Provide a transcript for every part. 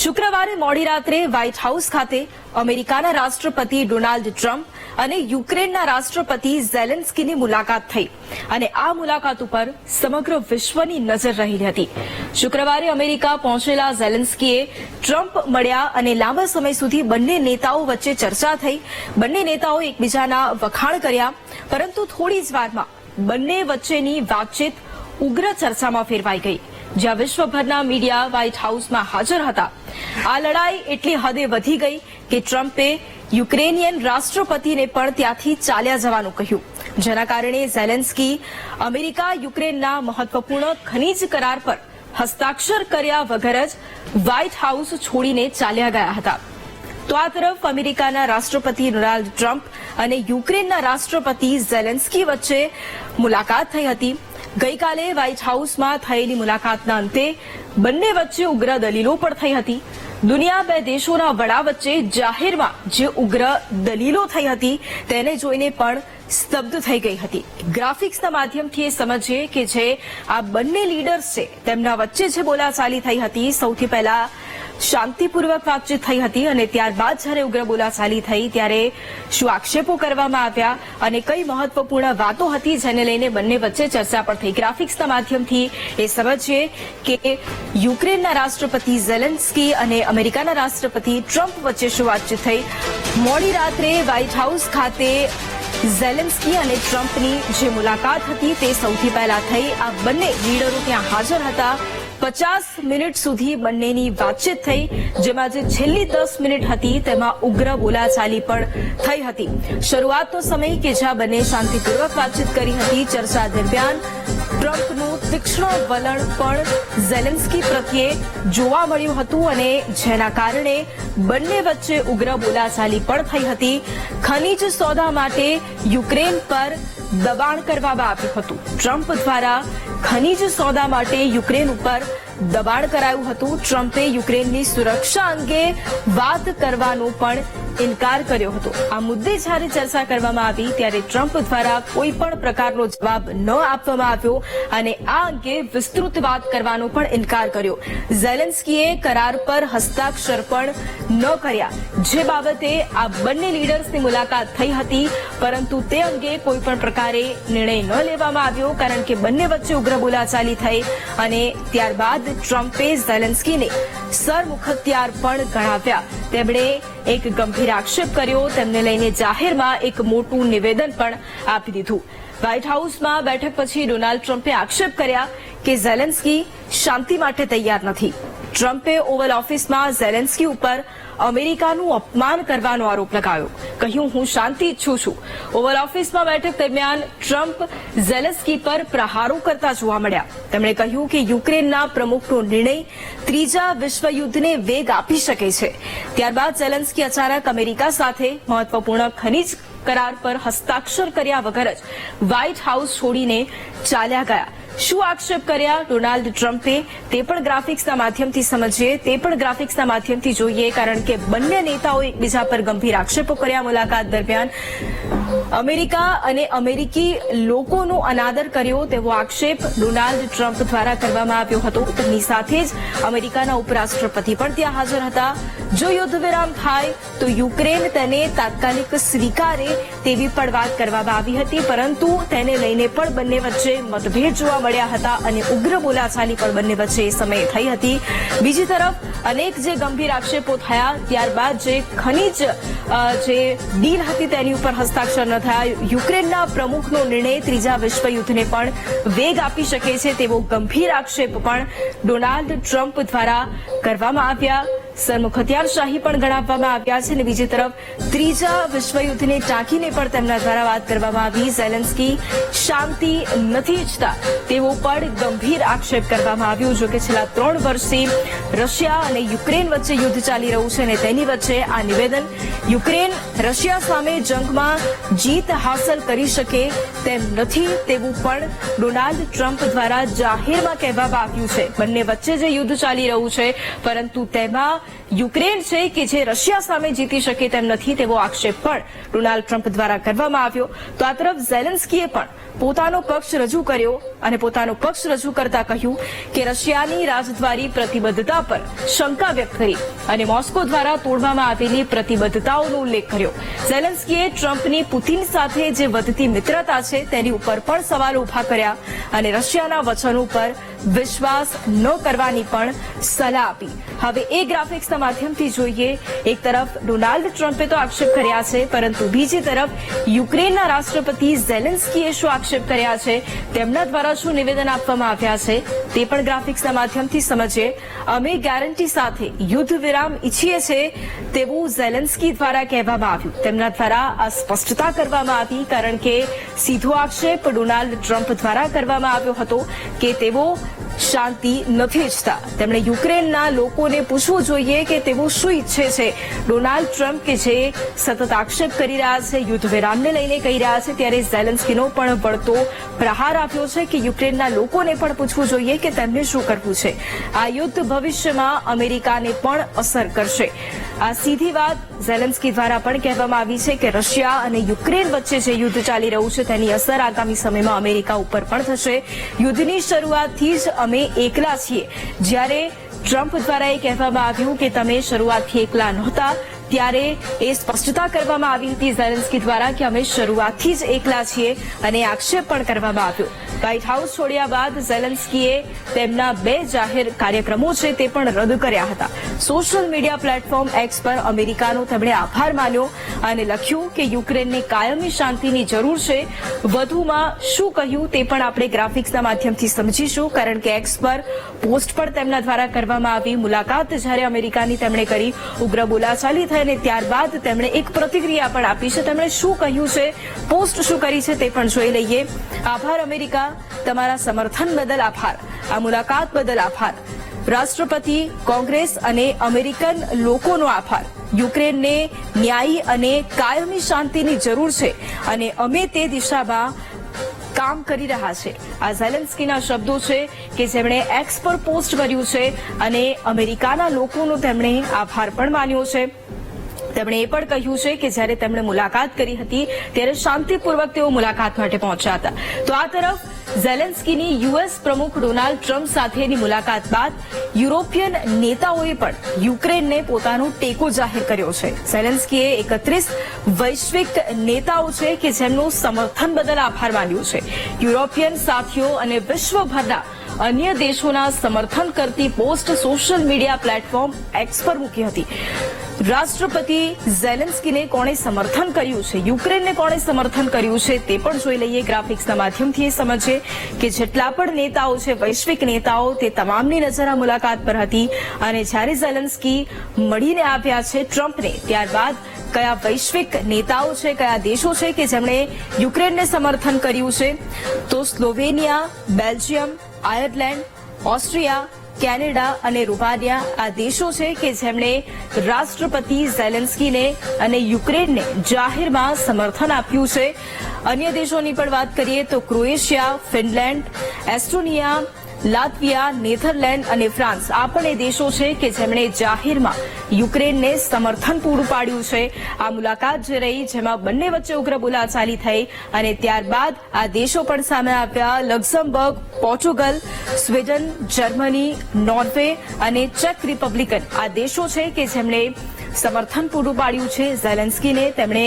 શુક્રવારે મોડી રાત્રે વ્હાઇટ હાઉસ ખાતે અમેરિકાના રાષ્ટ્રપતિ ડોનાલ્ડ ટ્રમ્પ અને યુક્રેનના રાષ્ટ્રપતિ ઝેલેન્સ્કીની મુલાકાત થઈ અને આ મુલાકાત ઉપર સમગ્ર વિશ્વની નજર રહેલી હતી. શુક્રવારે અમેરિકા પહોંચેલા ઝેલેન્સ્કીએ ટ્રમ્પ મળ્યા અને લાંબા સમય સુધી બંને નેતાઓ વચ્ચે ચર્ચા થઈ. બંને નેતાઓ એકબીજાના વખાણ કર્યા, પરંતુ થોડી જ વારમાં બંને વચ્ચેની વાતચીત ઉગ્ર ચર્ચામાં ફેરવાઈ ગઈ. જ્યાં વિશ્વભરના મીડિયા વ્હાઇટ હાઉસમાં હાજર હતા આ લડાઈ એટલી હદે વધી ગઈ કે ટ્રમ્પે યુક્રેનિયન રાષ્ટ્રપતિને પણ ત્યાંથી ચાલ્યા જવાનું કહ્યું. જેના કારણે ઝેલેન્સ્કી અમેરિકા યુક્રેનના મહત્વપૂર્ણ ખનીજ કરાર પર હસ્તાક્ષર કર્યા વગર જ વ્હાઇટ હાઉસ છોડીને ચાલ્યા ગયા હતા. તો આ તરફ અમેરિકાના રાષ્ટ્રપતિ ડોનાલ્ડ ટ્રમ્પ અને યુક્રેનના રાષ્ટ્રપતિ ઝેલેન્સ્કી વચ્ચે મુલાકાત થઈ હતી. ગઈકાલે વ્હાઇટ હાઉસમાં થયેલી મુલાકાતના અંતે બંને વચ્ચે ઉગ્ર દલીલો પણ થઈ હતી. દુનિયા બે દેશોના વડા વચ્ચે જાહેરમાં જે ઉગ્ર દલીલો થઈ હતી, તેને જોઈને પણ સ્તબ્ધ થઈ ગઈ હતી. ગ્રાફિક્સના માધ્યમથી એ સમજીએ કે જે આ બંને લીડર્સ છે તેમના વચ્ચે જે બોલાચાલી થઈ હતી, સૌથી પહેલા શાંતિપૂર્વક વાતચીત થઈ હતી અને ત્યારબાદ જ્યારે ઉગ્ર બોલાચાલી થઈ ત્યારે શું આક્ષેપો કરવામાં આવ્યા અને કઈ મહત્વપૂર્ણ વાતો હતી જેને લઈને બંને વચ્ચે ચર્ચા પણ થઈ. ગ્રાફિક્સના માધ્યમથી એ સમજીએ કે યુક્રેનના રાષ્ટ્રપતિ ઝેલેન્સ્કી અને અમેરિકાના રાષ્ટ્રપતિ ટ્રમ્પ વચ્ચે શું વાતચીત થઈ? મોડી રાત્રે વ્હાઇટ હાઉસ ખાતે ઝેલેન્સ્કી અને ટ્રમ્પની જે મુલાકાત હતી તે સૌથી પહેલા થઈ. આ બંને લીડરો ત્યાં હાજર હતા. પચાસ મિનિટ સુધી બંનેની વાતચીત થઈ, જેમાં જે છેલ્લી દસ મિનિટ હતી, તેમાં ઉગ્ર બોલાચાલી પણ થઈ હતી. શરૂઆતનો સમય કે જ્યાં બંને શાંતિપૂર્વક વાતચીત કરી હતી, ચર્ચા દરમિયાન ટ્રમ્પનું તીક્ષ્ણ વલણ પણ ઝેલેન્સ્કી પ્રત્યે જોવા મળ્યું હતું અને જેના કારણે બંને વચ્ચે ઉગ્ર બોલાચાલી પણ થઈ હતી. ખનીજ સોદા માટે યુક્રેન પર દબાણ કરવામાં આવ્યું હતું. ટ્રમ્પ દ્વારા ખનીજ સોદા માટે યુક્રેન ઉપર દબાણ કરાયું હતું. ટ્રમ્પે યુક્રેનની સુરક્ષા અંગે વાત કરવાનો પણ ઇનકાર કર્યો હતો. આ મુદ્દે જ્યારે ચર્ચા કરવામાં આવી, ત્યારે ટ્રમ્પ દ્વારા કોઈ પણ પ્રકારનો જવાબ ન આપવામાં આવ્યો અને આ અંગે વિસ્તૃત વાત કરવાનો પણ ઇનકાર કર્યો. ઝેલેન્સ્કીએ કરાર પર હસ્તાક્ષર પણ ન કર્યા. જે બાબતે આ બંને લીડર્સની મુલાકાત થઈ હતી, પરંતુ તે અંગે કોઈ પણ પ્રકારે નિર્ણય ન લેવામાં આવ્યો, કારણ કે બંને વચ્ચે ઉગ્ર બોલાચાલી થઈ અને ત્યારબાદ ટ્રમ્પે ઝેલેન્સ્કીને સરમુખત્યાર પણ ગણાવ્યા. તેમણે એક ગંભીર આક્ષેપ કર્યો. તેમને લઈને જાહેરમાં એક મોટું નિવેદન પણ આપી દીધું. વ્હાઇટ હાઉસમાં બેઠક પછી ડોનાલ્ડ ટ્રમ્પે આક્ષેપ કર્યા કે ઝેલેન્સ્કી શાંતિ માટે તૈયાર નથી. ટ્રમ્પે ઓવલ ઓફિસમાં ઝેલેન્સ્કી ઉપર અમેરિકાનું અપમાન કરવાનો આરોપ લગાવ્યો. કહ્યું, હું શાંતિ ઈચ્છું છું. ઓવલ ઓફિસમાં બેઠક દરમિયાન ટ્રમ્પ ઝેલસ્કી પર પ્રહારો કરતા જોવા મળ્યા. તેમણે કહ્યું કે યુક્રેનના પ્રમુખનો નિર્ણય ત્રીજા વિશ્વયુદ્ધને વેગ આપી શકે છે. ત્યારબાદ ઝેલેન્સ્કી અચાનક અમેરિકા સાથે મહત્વપૂર્ણ ખનીજ કરાર પર હસ્તાક્ષર કર્યા વગર જ વ્હાઇટ હાઉસ છોડીને ચાલ્યા ગયા. શું આક્ષેપ કર્યા ડોનાલ્ડ ટ્રમ્પે? તે પણ ગ્રાફિક્સના માધ્યમથી સમજીએ. તે પણ ગ્રાફિક્સના માધ્યમથી જોઈએ, કારણ કે બંને નેતાઓ એકબીજા પર ગંભીર આક્ષેપો કર્યા મુલાકાત દરમિયાન. અમેરિકા અને અમેરિકી લોકોનો અનાદર કર્યો તેવો આક્ષેપ ડોનાલ્ડ ટ્રમ્પ દ્વારા કરવામાં આવ્યો હતો. તેમની સાથે જ અમેરિકાના ઉપરાષ્ટ્રપતિ પણ ત્યાં હાજર હતા. જો યુદ્ધ વિરામ થાય, તો યુક્રેન તેને તાત્કાલિક સ્વીકારે તેવી પણ વાત કરવામાં આવી હતી, પરંતુ તેને લઈને પણ બંને વચ્ચે મતભેદ જોવા મળ્યા હતા અને ઉગ્ર બોલાચાલી પણ બંને વચ્ચે એ સમયે થઈ હતી. બીજી તરફ, અનેક જે ગંભીર આક્ષેપો થયા, ત્યારબાદ જે ખનીજ જે ડીલ હતી તેની ઉપર હસ્તાક્ષર ન થયા. યુક્રેનના પ્રમુખનો નિર્ણય ત્રીજા વિશ્વયુદ્ધને પણ વેગ આપી શકે છે તેવો ગંભીર આક્ષેપ પણ ડોનાલ્ડ ટ્રમ્પ દ્વારા કરવામાં આવ્યા. સરમુખ હથિયારશાહી પણ ગણાવવામાં આવ્યા છે અને બીજી તરફ ત્રીજા વિશ્વયુદ્ધને ટાંકીને પણ તેમના દ્વારા વાત કરવામાં આવી. ઝેલેન્સ્કી શાંતિ નથી ઈચ્છતા તેવો પણ ગંભીર આક્ષેપ કરવામાં આવ્યો, જો કે છેલ્લા ત્રણ વર્ષથી રશિયા અને યુક્રેન વચ્ચે યુદ્ધ ચાલી રહ્યું છે અને તેની વચ્ચે આ નિવેદન યુક્રેન રશિયા સામે જંગમાં જીત હાંસલ કરી શકે તેમ નથી તેવું પણ ડોનાલ્ડ ટ્રમ્પ દ્વારા જાહેરમાં કહેવામાં આવ્યું છે. બંને વચ્ચે જે યુદ્ધ ચાલી રહ્યું છે, પરંતુ તેમાં યુક્રેન છે કે જે રશિયા સામે જીતી શકે તેમ નથી તેવો આક્ષેપ પણ ડોનાલ્ડ ટ્રમ્પ દ્વારા કરવામાં આવ્યો. તો આ તરફ ઝેલેન્સ્કીએ પણ પોતાનો પક્ષ રજૂ કર્યો અને પોતાનો પક્ષ રજૂ કરતા કહ્યું કે રશિયાની રાજદ્વારી પ્રતિબદ્ધતા પર શંકા વ્યક્ત કરી અને મોસ્કો દ્વારા તોડવામાં આવેલી પ્રતિબદ્ધતાઓનો ઉલ્લેખ કર્યો. ઝેલેન્સ્કીએ ટ્રમ્પની પુતિન સાથે જે વધતી મિત્રતા છે તેની ઉપર પણ સવાલો ઊભા કર્યા અને રશિયાના વચનો પર વિશ્વાસ ન કરવાની પણ સલાહ આપી. હવે એ ગ્રાફિક્સના માધ્યમથી જોઈએ, એક તરફ ડોનાલ્ડ ટ્રમ્પે તો આક્ષેપ કર્યા છે, પરંતુ બીજી તરફ યુક્રેનના રાષ્ટ્રપતિ ઝેલેન્સ્કીએ શું આક્ષેપ કર્યા છે, તેમના દ્વારા શું નિવેદન આપવામાં આવ્યા છે, તે પણ ગ્રાફિક્સના માધ્યમથી સમજીએ. અમે ગેરંટી સાથે યુદ્ધ વિરામ ઈચ્છીએ છીએ તેવું ઝેલેન્સ્કી દ્વારા કહેવામાં આવ્યું. તેમના દ્વારા આ સ્પષ્ટતા કરવામાં આવી, કારણ કે સીધો આક્ષેપ ડોનાલ્ડ ટ્રમ્પ દ્વારા કરવામાં આવ્યો હતો કે તેઓ શાંતિ નથી ઈચ્છતા. તેમણે યુક્રેનના લોકોને પૂછવું જોઈએ કે તેઓ શું ઈચ્છે છે. ડોનાલ્ડ ટ્રમ્પ કે જે સતત આક્ષેપ કરી રહ્યા છે, યુદ્ધ વિરામને લઈને કહી રહ્યા છે, ત્યારે ઝેલેન્સ્કીનો પણ વળતો પ્રહાર આપ્યો છે કે યુક્રેનના લોકોને પણ પૂછવું જોઈએ કે તેમને શું કરવું છે. આ યુદ્ધ ભવિષ્યમાં અમેરિકાને પણ અસર કરશે. આ સીધી વાત ઝેલેન્સ્કી દ્વારા પણ કહેવામાં આવી છે કે રશિયા અને યુક્રેન વચ્ચે જે યુદ્ધ ચાલી રહ્યું છે તેની અસર આગામી સમયમાં અમેરિકા ઉપર પણ થશે. યુદ્ધની શરૂઆતથી જ અમે એકલા છીએ. જ્યારે ટ્રમ્પ દ્વારા એ કહેવામાં આવ્યું કે તમે શરૂઆતથી એકલા નહોતા ત્યારે એ સ્પષ્ટતા કરવામાં આવી હતી ઝેલેન્સ્કી દ્વારા કે અમે શરૂઆતથી જ એકલા છીએ અને આક્ષેપ પણ કરવામાં આવ્યો. વ્હાઇટ હાઉસ છોડ્યા બાદ ઝેલેન્સ્કીએ તેમના બે જાહેર કાર્યક્રમો છે તે પણ રદ કર્યા હતા. સોશિયલ મીડિયા પ્લેટફોર્મ એક્સ પર અમેરિકાનો તેમણે આભાર માન્યો અને લખ્યું કે યુક્રેનને કાયમી શાંતિની જરૂર છે. વધુમાં શું કહ્યું તે પણ આપણે ગ્રાફિક્સના માધ્યમથી સમજીશું, કારણ કે એક્સ પર પોસ્ટ પણ તેમના દ્વારા કરવામાં આવી. મુલાકાત જ્યારે અમેરિકાની તેમણે કરી, ઉગ્ર બોલાચાલી થઈ અને ત્યારબાદ તેમણે એક પ્રતિક્રિયા પણ આપી છે. તેમણે શું કહ્યું છે, પોસ્ટ શું કરી છે તે પણ જોઈ લઈએ. આભાર, અમેરિકા. તમારા સમર્થન બદલ આભાર. આ મુલાકાત બદલ આભાર. રાષ્ટ્રપતિ, કોંગ્રેસ અને અમેરિકન લોકોનો આભાર. યુક્રેનને ન્યાયી અને કાયમી શાંતિની જરૂર છે અને અમે તે દિશામાં કામ કરી રહ્યા છે. આ ઝેલેન્સ્કીના શબ્દો છે કે જેમણે એક્સ પર પોસ્ટ કર્યું છે અને અમેરિકાના લોકોનો તેમણે આભાર પણ માન્યો છે. તેમણે એ પણ કહ્યું છે કે જ્યારે તેમણે મુલાકાત કરી હતી, ત્યારે શાંતિપૂર્વક તેઓ મુલાકાત માટે પહોંચ્યા હતા. તો આ તરફ ઝેલેન્સ્કીની યુએસ પ્રમુખ ડોનાલ્ડ ટ્રમ્પ સાથેની મુલાકાત બાદ યુરોપિયન નેતાઓએ પણ યુક્રેનને પોતાનો ટેકો જાહેર કર્યો છે. ઝેલેન્સ્કીએ એકત્રીસ વૈશ્વિક નેતાઓ છે કે જેમનું સમર્થન બદલ આભાર માન્યું છે. યુરોપિયન સાથીઓ અને વિશ્વભરના અન્ય દેશોના સમર્થન કરતી post social media platform X પર મૂકી હતી. રાષ્ટ્રપતિ ઝેલેન્સ્કીને કોણે સમર્થન કર્યું છે? યુક્રેનને કોણે સમર્થન કર્યું છે? તે પણ જોઈ લઈએ ગ્રાફિક્સના માધ્યમથી એ સમજીએ કે જેટલા પણ નેતાઓ છે, વૈશ્વિક નેતાઓ, તે તમામની નજર આ મુલાકાત પર હતી અને જ્યારે ઝેલેન્સ્કી મળીને આવ્યા છે ટ્રમ્પને, ત્યારબાદ કયા વૈશ્વિક નેતાઓ છે, કયા દેશો છે કે જેમણે યુક્રેનને સમર્થન કર્યું છે? તો Slovenia, Belgium Ireland, Austria, Canada અને રૂમાનિયા આ દેશો છે કે જેમણે રાષ્ટ્રપતિ ઝેલેન્સ્કીને અને યુક્રેનને જાહેરમાં સમર્થન આપ્યું છે. અન્ય દેશોની પણ વાત કરીએ તો Croatia, Finland, Estonia Latvia, Netherland અને ફ્રાન્સ આ પણ એ દેશો છે કે જેમણે જાહેરમાં યુક્રેનને સમર્થન પૂરું પાડ્યું છે. આ મુલાકાત જે રહી જેમાં બંને વચ્ચે ઉગ્ર બોલાચાલી થઈ અને ત્યારબાદ આ દેશો પણ સામે આવ્યા Luxembourg, Portugal, Sweden, Germany, Norway અને ચેક રિપબ્લિકન. આ દેશો છે કે જેમણે સમર્થન પૂરું પાડ્યું છે. ઝેલેન્સ્કીને તેમણે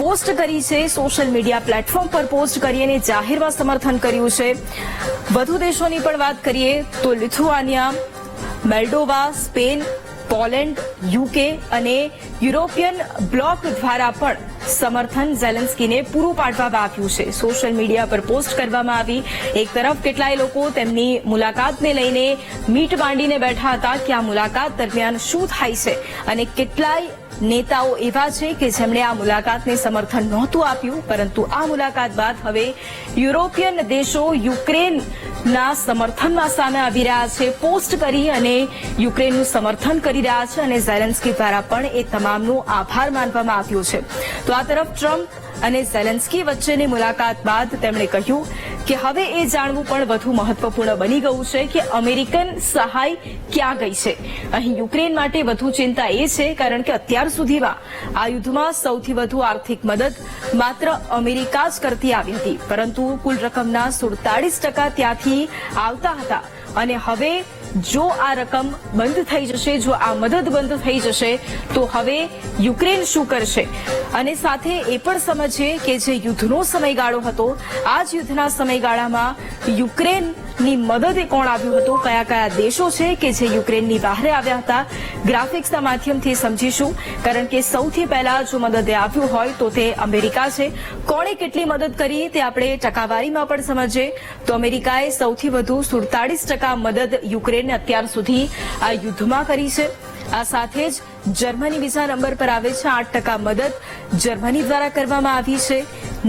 પોસ્ટ કરી છે, સોશિયલ મીડિયા પ્લેટફોર્મ પર પોસ્ટ કરી અને જાહેરમાં સમર્થન કર્યું છે. વધુ દેશોની પણ વાત કરીએ તો Lithuania, Moldova, Spain, Poland, UK અને યુરોપિયન બ્લોક દ્વારા પણ સમર્થન ઝેલેન્સ્કીને પૂરું પાડવામાં આવ્યું છે. સોશિયલ મીડિયા પર પોસ્ટ કરવામાં આવી. એક તરફ કેટલાય લોકો તેમની મુલાકાતને લઈને મીટ માંડીને બેઠા હતા કે આ મુલાકાત દરમિયાન શું થાય છે અને કેટલાય નેતાઓ એવા છે કે જેમણે આ મુલાકાતને સમર્થન નહોતું આપ્યું, પરંતુ આ મુલાકાત બાદ હવે યુરોપિયન દેશો યુક્રેનના સમર્થનમાં સામે આવી રહ્યા છે, પોસ્ટ કરી અને યુક્રેનનું સમર્થન કરી રહ્યા છે અને ઝેલેન્સ્કી દ્વારા પણ એ તમામનો આભાર માનવામાં આવ્યો છે. તો આ તરફ ટ્રમ્પ અને ઝેલેન્સ્કી વચ્ચેની મુલાકાત બાદ તેમણે કહ્યું કે હવે એ જાણવું પણ વધુ મહત્વપૂર્ણ બની ગયું છે કે અમેરિકન સહાય ક્યાં ગઈ છે. અહીં યુક્રેન માટે વધુ ચિંતા એ છે કારણ કે અત્યાર સુધીમાં આ યુદ્ધમાં સૌથી વધુ આર્થિક મદદ માત્ર અમેરિકા જ કરતી આવી હતી. પરંતુ કુલ રકમના સુડતાળીસ ટકા ત્યાંથી આવતા હતા અને હવે જો આ રકમ બંધ થઈ જશે, જો આ મદદ બંધ થઈ જશે, તો હવે યુક્રેન શું કરશે? અને સાથે એ પણ સમજીએ કે જે યુદ્ધનો સમયગાળો હતો આ જ યુદ્ધના સમયગાળામાં યુક્રેનની મદદે કોણ આવ્યું હતું? કયા કયા દેશો છે કે જે યુક્રેનની બહારે આવ્યા હતા? ગ્રાફિક્સના માધ્યમથી સમજીશું. કારણ કે સૌથી પહેલા જો મદદે આવ્યું હોય, તો તે અમેરિકા છે. કોણે કેટલી મદદ કરી તે આપણે ટકાવારીમાં પણ સમજીએ. તો અમેરિકાએ સૌથી વધુ સુડતાળીસ ટકા મદદ યુક્રેનને અત્યાર સુધી આ યુદ્ધમાં કરી છે. આ સાથે જ જર્મની બીજા નંબર પર આવે છે આઠ ટકા મદદ જર્મની દ્વારા કરવામાં આવી છે.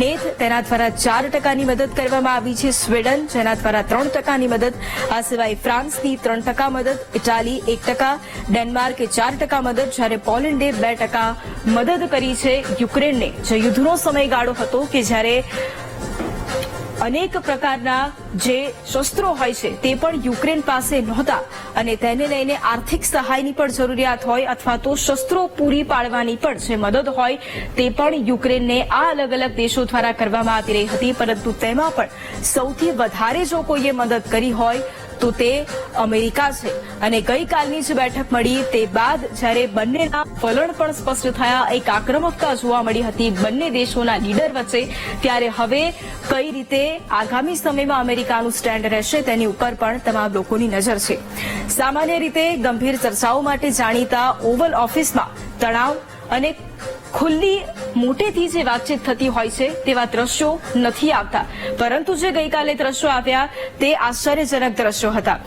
નેથ તેના દ્વારા ચાર ટકાની મદદ કરવામાં આવી છે. સ્વીડન જેના દ્વારા ત્રણ ટકાની મદદ. આ સિવાય ફ્રાન્સની ત્રણ ટકા મદદ, ઇટાલી એક ટકા, ડેનમાર્કે ચાર ટકા મદદ. જ્યારે પોલેન્ડે બે ટકા મદદ કરી છે યુક્રેનને. જે યુદ્ધનો સમયગાળો હતો કે જ્યારે અનેક પ્રકારના જે શસ્ત્રો હોય છે, તે પણ યુક્રેન પાસે નહોતા. અને તેને લઈને આર્થિક સહાયની પણ જરૂરિયાત હોય અથવા તો શસ્ત્રો પૂરી પાડવાની પણ જે મદદ હોય, તે પણ યુક્રેનને આ અલગ અલગ દેશો દ્વારા કરવામાં આવી રહી હતી. પરંતુ તેમાં પણ સૌથી વધારે જો કોઈએ મદદ કરી હોય તો તે અમેરિકા છે. અને ગઈકાલની જ બેઠક મળી તે બાદ જ્યારે બંનેના વલણ પણ સ્પષ્ટ થયા, એક આક્રમકતા જોવા મળી હતી બંને દેશોના લીડર વચ્ચે. ત્યારે હવે કઈ રીતે આગામી સમયમાં અમેરિકાનું સ્ટેન્ડ રહેશે તેની ઉપર પણ તમામ લોકોની નજર છે. સામાન્ય રીતે ગંભીર ચર્ચાઓ માટે જાણીતા ઓવલ ઓફિસમાં તણાવ અને ખુલ્લી મોટેથી જે વાતચીત થતી હોય છે, તેવા દ્રશ્યો નથી આવતા. પરંતુ જે ગઈકાલે દ્રશ્યો આવ્યા, તે આશ્ચર્યજનક દ્રશ્યો હતા.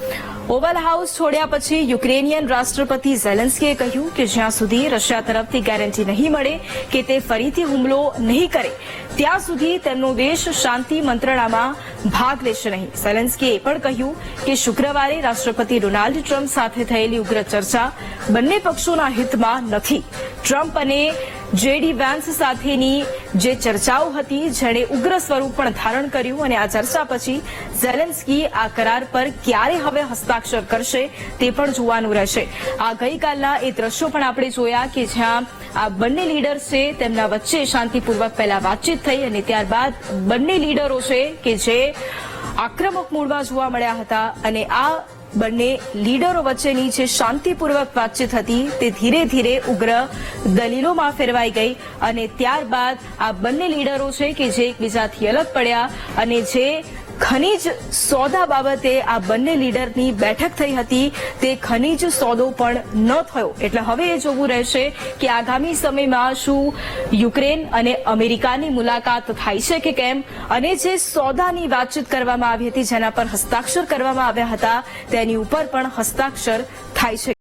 ઓવલ હાઉસ છોડ્યા પછી યુક્રેનિયન રાષ્ટ્રપતિ ઝેલેન્સ્કીએ કહ્યું કે જ્યાં સુધી રશિયા તરફથી ગેરંટી નહીં મળે કે તે ફરીથી હુમલો નહીં કરે, ત્યાં સુધી તેમનો દેશ શાંતિ મંત્રણામાં ભાગ લેશે નહીં. ઝેલેન્સ્કીએ એ પણ કહ્યું કે શુક્રવારે રાષ્ટ્રપતિ ડોનાલ્ડ ટ્રમ્પ સાથે થયેલી ઉગ્ર ચર્ચા બંને પક્ષોના હિતમાં નથી. ટ્રમ્પ અને જેડી વેન્સ સાથેની જે ચર્ચાઓ હતી, જેણે ઉગ્ર સ્વરૂપ પણ ધારણ કર્યું અને આ ચર્ચા પછી ઝેલેન્સ્કી આ કરાર પર ક્યારે હવે હસ્તાક્ષર કરશે તે પણ જોવાનું રહેશે. આ ગઈકાલના એ દ્રશ્યો પણ આપણે જોયા કે જ્યાં આ બંને લીડર છે, તેમના વચ્ચે શાંતિપૂર્વક પહેલા વાતચીત થઈ અને ત્યારબાદ બંને લીડરો છે કે જે આક્રમક મૂડમાં જોવા મળ્યા હતા અને આ બંને લીડરો વચ્ચેની જે શાંતિપૂર્વક વાતચીત હતી, તે ધીરે ધીરે ઉગ્ર દલીલોમાં ફેરવાઈ ગઈ અને ત્યારબાદ આ બંને લીડરો છે કે જે એકબીજાથી અલગ પડ્યા અને જે ખનીજ સોદા બાબતે આ બંને લીડરની બેઠક થઈ હતી. તે ખનીજ સોદો પણ ન થયો. એટલે હવે એ જોવું રહેશે કે આગામી સમયમાં શું યુક્રેન અને અમેરિકાની મુલાકાત થાય છે કે કેમ? અને જે સોદાની વાતચીત કરવામાં આવી હતી, જેના પર હસ્તાક્ષર કરવામાં આવ્યા હતા, તેની ઉપર પણ હસ્તાક્ષર થાય છે.